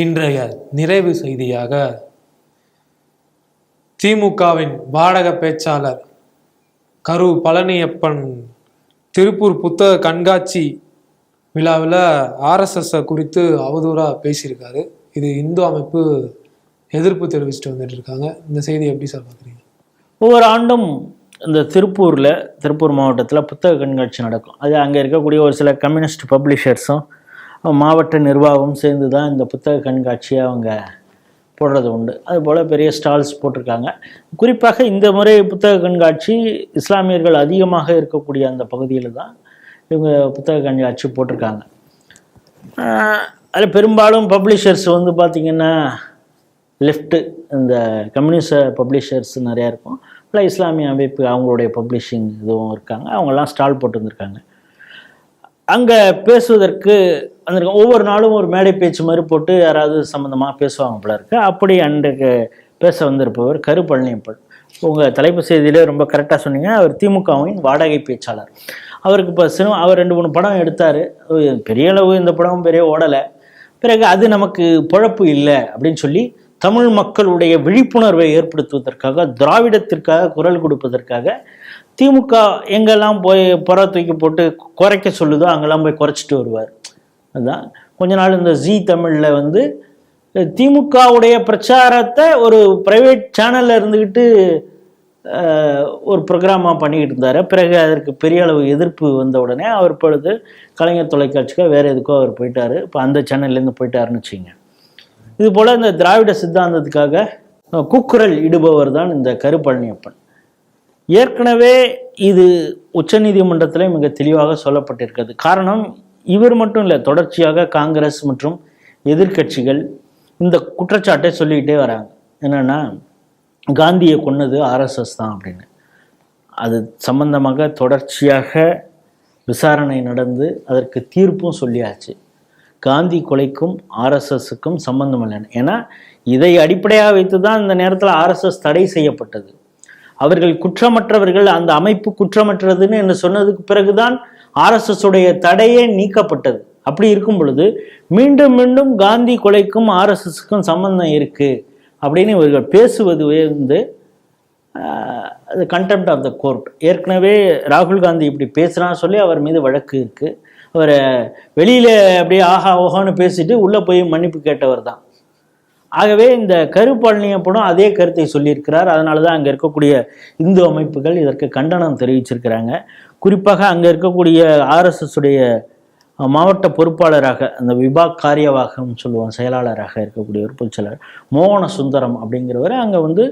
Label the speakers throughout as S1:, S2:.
S1: இன்றைய நிறைவு செய்தியாக திமுகவின் வாடக பேச்சாளர் கரு பழனியப்பன் திருப்பூர் புத்தக கண்காட்சி விழாவில் ஆர்எஸ்எஸ்ஸை குறித்து அவதூறாக பேசியிருக்காரு. இது இந்து அமைப்பு எதிர்ப்பு தெரிவிச்சுட்டு வந்துட்டு இருக்காங்க. இந்த செய்தி எப்படி சார் பார்க்குறீங்க
S2: ஒவ்வொரு ஆண்டும் இந்த திருப்பூரில் திருப்பூர் மாவட்டத்தில் புத்தக கண்காட்சி நடக்கும். அது அங்கே இருக்கக்கூடிய ஒரு சில கம்யூனிஸ்ட் பப்ளிஷர்ஸும் மாவட்ட நிர்வாகம் சேர்ந்து தான் இந்த புத்தக கண்காட்சியை அவங்க போடுறது உண்டு. அதுபோல் பெரிய ஸ்டால்ஸ் போட்டிருக்காங்க. குறிப்பாக இந்த முறை புத்தக கண்காட்சி இஸ்லாமியர்கள் அதிகமாக இருக்கக்கூடிய அந்த பகுதியில் தான் இவங்க புத்தக கண்காட்சி போட்டிருக்காங்க. அதில் பெரும்பாலும் பப்ளிஷர்ஸ் வந்து பார்த்திங்கன்னா லெஃப்ட்டு இந்த கம்யூனிஸ்ட பப்ளிஷர்ஸ் நிறையா இருக்கும். இல்லை இஸ்லாமிய அமைப்பு அவங்களுடைய பப்ளிஷிங் இதுவும் இருக்காங்க. அவங்கெல்லாம் ஸ்டால் போட்டு வந்திருக்காங்க. அங்கே பேசுவதற்கு வந்திருக்கோம் ஒவ்வொரு நாளும் ஒரு மேடை பேச்சு மாதிரி போட்டு யாராவது சம்மந்தமாக பேசுவாங்க போல இருக்கு. அப்படி அன்றைக்கு பேச வந்திருப்பவர் கரு பழனியப்பன். உங்கள் தலைப்பு செய்தியிலே ரொம்ப கரெக்டாக சொன்னீங்க. அவர் திமுகவின் வாடகை பேச்சாளர். அவருக்கு இப்போ சினிமா அவர் ரெண்டு மூணு படம் எடுத்தார். பெரிய அளவு இந்த படம் பெரிய ஓடலை. பிறகு அது நமக்கு பொழப்பு இல்லை அப்படின்னு சொல்லி தமிழ் மக்களுடைய விழிப்புணர்வை ஏற்படுத்துவதற்காக திராவிடத்திற்காக குரல் கொடுப்பதற்காக திமுக எங்கெல்லாம் போய் புற தூக்கி போட்டு குறைக்க சொல்லுதோ அங்கெல்லாம் போய் குறைச்சிட்டு வருவார். அதுதான் கொஞ்ச நாள் இந்த ஜி தமிழில் வந்து திமுகவுடைய பிரச்சாரத்தை ஒரு ப்ரைவேட் சேனலில் இருந்துக்கிட்டு ஒரு ப்ரோக்ராமாக பண்ணிக்கிட்டு இருந்தார். பிறகு அதற்கு பெரிய அளவு எதிர்ப்பு வந்த உடனே அவர் பொழுது கலைஞர் தொலைக்காட்சிக்கோ வேறு எதுக்கோ அவர் போயிட்டார். இப்போ அந்த சேனல்லேருந்து போயிட்டாருன்னு வச்சுங்க இது போல் இந்த திராவிட சித்தாந்தத்துக்காக குக்குரல் கூக்குரல் இடுபவர் தான் இந்த கருப்பழனியப்பன். ஏற்கனவே இது உச்சநீதிமன்றத்தில் மிக தெளிவாக சொல்லப்பட்டிருக்கிறது. காரணம் இவர் மட்டும் இல்லை தொடர்ச்சியாக காங்கிரஸ் மற்றும் எதிர்க்கட்சிகள் இந்த குற்றச்சாட்டை சொல்லிக்கிட்டே வராங்க. என்னென்னா காந்தியை கொன்னது ஆர்எஸ்எஸ் தான் அப்படின்னு. அது சம்பந்தமாக தொடர்ச்சியாக விசாரணை நடந்து அதற்கு தீர்ப்பும் சொல்லியாச்சு. காந்தி கொலைக்கும் ஆர்எஸ்எஸ்க்கும் சம்பந்தம் இல்லைன்னு. ஏன்னா இதை அடிப்படையாக வைத்து தான் இந்த நேரத்தில் ஆர்எஸ்எஸ் தடை செய்யப்பட்டது. அவர்கள் குற்றமற்றவர்கள் அந்த அமைப்பு குற்றமற்றதுன்னு என்ன சொன்னதுக்கு பிறகுதான் ஆர்எஸ்எஸ் உடைய தடையே நீக்கப்பட்டது. அப்படி இருக்கும் பொழுது மீண்டும் மீண்டும் காந்தி கொலைக்கும் ஆர்எஸ்எஸ்க்கும் சம்பந்தம் இருக்கு அப்படின்னு இவர்கள் பேசுவது வந்து அது கண்டெம்ட் ஆஃப் த கோர்ட் ஏற்கனவே ராகுல் காந்தி இப்படி பேசுகிறான்னு சொல்லி அவர் மீது வழக்கு இருக்குது அவரை வெளியில் அப்படியே ஆஹா ஓஹான்னு பேசிட்டு உள்ளே போய் மன்னிப்பு கேட்டவர் தான். ஆகவே இந்த கருப்பழனியப்பனும் அதே கருத்தை சொல்லியிருக்கிறார். அதனால தான் அங்கே இருக்கக்கூடிய இந்து அமைப்புகள் இதற்கு கண்டனம் தெரிவிச்சிருக்கிறாங்க. குறிப்பாக அங்கே இருக்கக்கூடிய ஆர்எஸ்எஸ் உடைய மாவட்ட பொறுப்பாளராக அந்த விபாக் காரியவாகம் சொல்லுவோம் செயலாளராக இருக்கக்கூடிய ஒரு பொதுச்செயலாளர் மோகன சுந்தரம் அப்படிங்கிறவர் அங்கே வந்து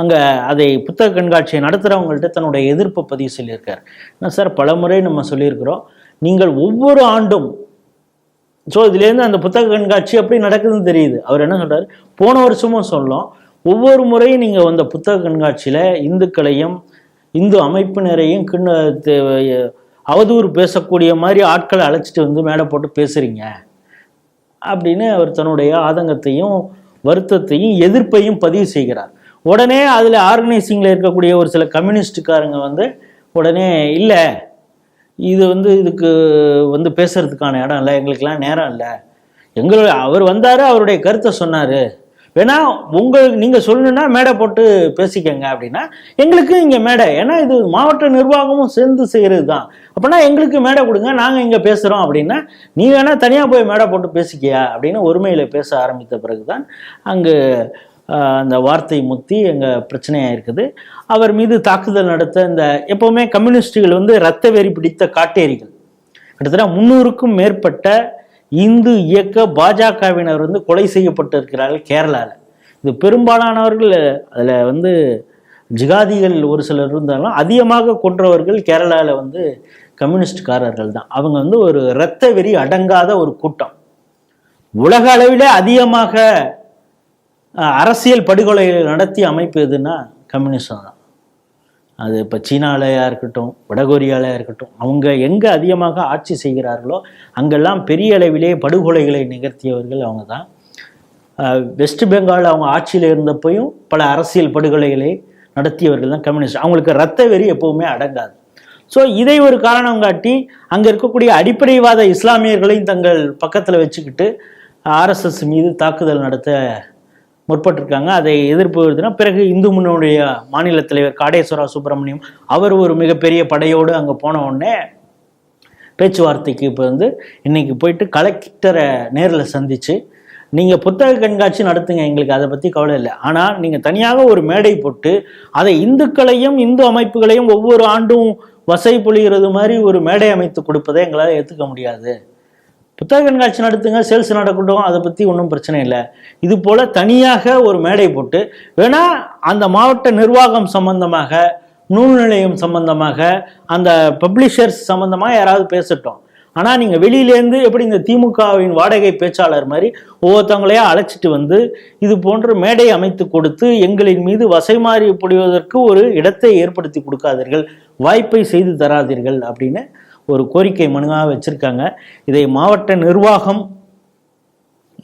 S2: அங்கே அதை புத்தக கண்காட்சியை நடத்துகிறவங்கள்ட்ட தன்னுடைய எதிர்ப்பை பதிவு சொல்லியிருக்கார். என்ன சார் பலமுறை நம்ம சொல்லியிருக்கிறோம் நீங்கள் ஒவ்வொரு ஆண்டும் ஸோ இதுலேருந்து அந்த புத்தக கண்காட்சி எப்படி நடக்குதுன்னு தெரியுது. அவர் என்ன சொல்கிறார் போன வருஷமும் சொல்லும் ஒவ்வொரு முறையும் நீங்கள் வந்த புத்தக கண்காட்சியில் இந்துக்களையும் இந்து அமைப்பினரையும் கிண்ண அவதூறு பேசக்கூடிய மாதிரி ஆட்களை அழைச்சிட்டு வந்து மேடை போட்டு பேசுகிறீங்க அப்படின்னு அவர் தன்னுடைய ஆதங்கத்தையும் வருத்தத்தையும் எதிர்ப்பையும் பதிவு செய்கிறார். உடனே அதில் ஆர்கனைசிங்கில் இருக்கக்கூடிய ஒரு சில கம்யூனிஸ்டுக்காரங்க வந்து உடனே இல்லை இது வந்து இதுக்கு வந்து பேசுறதுக்கான இடம் இல்லை எங்களுக்கெல்லாம் நேரம் இல்லை. எங்களுடைய அவர் வந்தார் அவருடைய கருத்தை சொன்னார். வேணா உங்கள் நீங்கள் சொல்லணுன்னா மேடை போட்டு பேசிக்கங்க அப்படின்னா எங்களுக்கு இங்கே மேடை. ஏன்னா இது மாவட்ட நிர்வாகமும் சேர்ந்து செய்கிறது தான் அப்படின்னா எங்களுக்கு மேடை கொடுங்க நாங்கள் இங்கே பேசுகிறோம் அப்படின்னா நீ வேணா தனியாக போய் மேடை போட்டு பேசிக்கியா அப்படின்னு ஒருமையில் பேச ஆரம்பித்த பிறகு தான் அங்கு அந்த வார்த்தை முத்தி எங்கள் பிரச்சனையாக இருக்குது அவர் மீது தாக்குதல் நடத்த இந்த எப்போவுமே கம்யூனிஸ்டுகள் வந்து இரத்த வெறி பிடித்த காட்டேரிகள். கிட்டத்தட்ட முந்நூறுக்கும் மேற்பட்ட இந்து இயக்க பாஜகவினர் வந்து கொலை செய்யப்பட்டு இருக்கிறார்கள் கேரளாவில் இது பெரும்பாலானவர்கள் அதில் வந்து ஜிகாதிகள் ஒரு சிலர் இருந்தாலும் அதிகமாக கொன்றவர்கள் கேரளாவில் வந்து கம்யூனிஸ்ட்காரர்கள் தான். அவங்க வந்து ஒரு இரத்த வெறி அடங்காத ஒரு கூட்டம். உலக அளவிலே அதிகமாக அரசியல் படுகொலைகளை நடத்திய அமைப்பு எதுன்னா கம்யூனிசம் தான். அது இப்போ சீனாலயா இருக்கட்டும் வடகொரியாலயா இருக்கட்டும் அவங்க எங்கே அதிகமாக ஆட்சி செய்கிறார்களோ அங்கெல்லாம் பெரிய அளவிலே படுகொலைகளை நிகழ்த்தியவர்கள் அவங்க தான். வெஸ்ட் பெங்கால் அவங்க ஆட்சியில் இருந்தப்பையும் பல அரசியல் படுகொலைகளை நடத்தியவர்கள் தான் கம்யூனிஸ்ட். அவங்களுக்கு ரத்த வெறி எப்பவுமே அடங்காது. ஸோ இதை ஒரு காரணம் காட்டி அங்கே இருக்கக்கூடிய அடிப்படைவாத இஸ்லாமியர்களையும் தங்கள் பக்கத்தில் வச்சுக்கிட்டு ஆர்எஸ்எஸ் மீது தாக்குதல் நடத்த முற்பட்டிருக்காங்க. அதை எதிர்ப்பு வருதுன்னா பிறகு இந்து முன்னோடைய மாநில தலைவர் காடேஸ்வரா சுப்பிரமணியம் அவர் ஒரு மிகப்பெரிய படையோடு அங்கே போன உடனே பேச்சுவார்த்தைக்கு இப்போ வந்து இன்னைக்கு போயிட்டு கலெக்டரை நேரில் சந்திச்சு நீங்கள் புத்தக கண்காட்சி நடத்துங்க எங்களுக்கு அதை பற்றி கவலை இல்லை. ஆனால் நீங்கள் தனியாக ஒரு மேடை போட்டு அதை இந்துக்களையும் இந்து அமைப்புகளையும் ஒவ்வொரு ஆண்டும் வசை பொழிகிறது மாதிரி ஒரு மேடை அமைத்து கொடுப்பதை எங்களால் ஏற்றுக்க முடியாது. புத்தக கண்காட்சி நடத்துங்க சேல்ஸ் நடக்கட்டும் அதை பற்றி ஒன்றும் பிரச்சனை இல்லை. இது போல் தனியாக ஒரு மேடை போட்டு வேணால் அந்த மாவட்ட நிர்வாகம் சம்பந்தமாக நூல் நிலையம் சம்பந்தமாக அந்த பப்ளிஷர்ஸ் சம்பந்தமாக யாராவது பேசட்டும். ஆனால் நீங்கள் வெளியிலேருந்து எப்படி இந்த திமுகவின் வாடகை பேச்சாளர் மாதிரி ஒவ்வொருத்தவங்களையா அழைச்சிட்டு வந்து இது போன்ற மேடை அமைத்து கொடுத்து எங்களின் மீது வசைமாறி பொழிவதற்கு ஒரு இடத்தை ஏற்படுத்தி கொடுக்காதீர்கள் வாய்ப்பை செய்து தராதீர்கள் அப்படின்னு ஒரு கோரிக்கை மனுவாக வச்சுருக்காங்க. இதை மாவட்ட நிர்வாகம்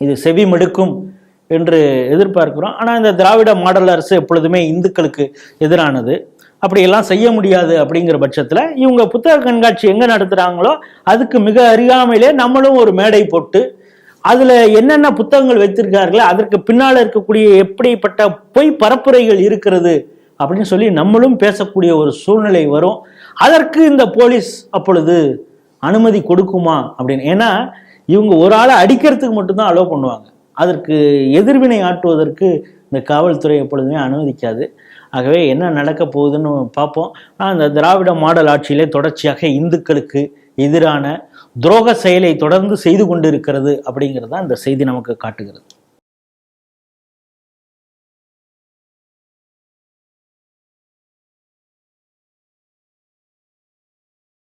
S2: இது செவிமடுக்கும் என்று எதிர்பார்க்கிறோம். ஆனால் இந்த திராவிட மாடல் அரசு எப்பொழுதுமே இந்துக்களுக்கு எதிரானது. அப்படியெல்லாம் செய்ய முடியாது அப்படிங்கிற பட்சத்தில் இவங்க புத்தக கண்காட்சி எங்கே நடத்துகிறாங்களோ அதுக்கு மிக அறியாமையிலே நம்மளும் ஒரு மேடை போட்டு அதில் என்னென்ன புத்தகங்கள் வைத்திருக்கார்களோ அதற்கு பின்னால் இருக்கக்கூடிய எப்படிப்பட்ட பொய் பரப்புரைகள் இருக்கிறது அப்படின்னு சொல்லி நம்மளும் பேசக்கூடிய ஒரு சூழ்நிலை வரும். அதற்கு இந்த போலீஸ் அப்பொழுது அனுமதி கொடுக்குமா அப்படின்னு. ஏன்னா இவங்க ஒரு ஆளை அடிக்கிறதுக்கு மட்டும்தான் அலோவ் பண்ணுவாங்க. அதற்கு எதிர்வினை ஆட்டுவதற்கு இந்த காவல்துறை எப்பொழுதுமே அனுமதிக்காது. ஆகவே என்ன நடக்க போகுதுன்னு பார்ப்போம். ஆனால் இந்த திராவிட மாடல் ஆட்சியிலே தொடர்ச்சியாக இந்துக்களுக்கு எதிரான துரோக செயலை தொடர்ந்து செய்து கொண்டிருக்கிறது அப்படிங்கிறது தான் இந்த செய்தி நமக்கு காட்டுகிறது.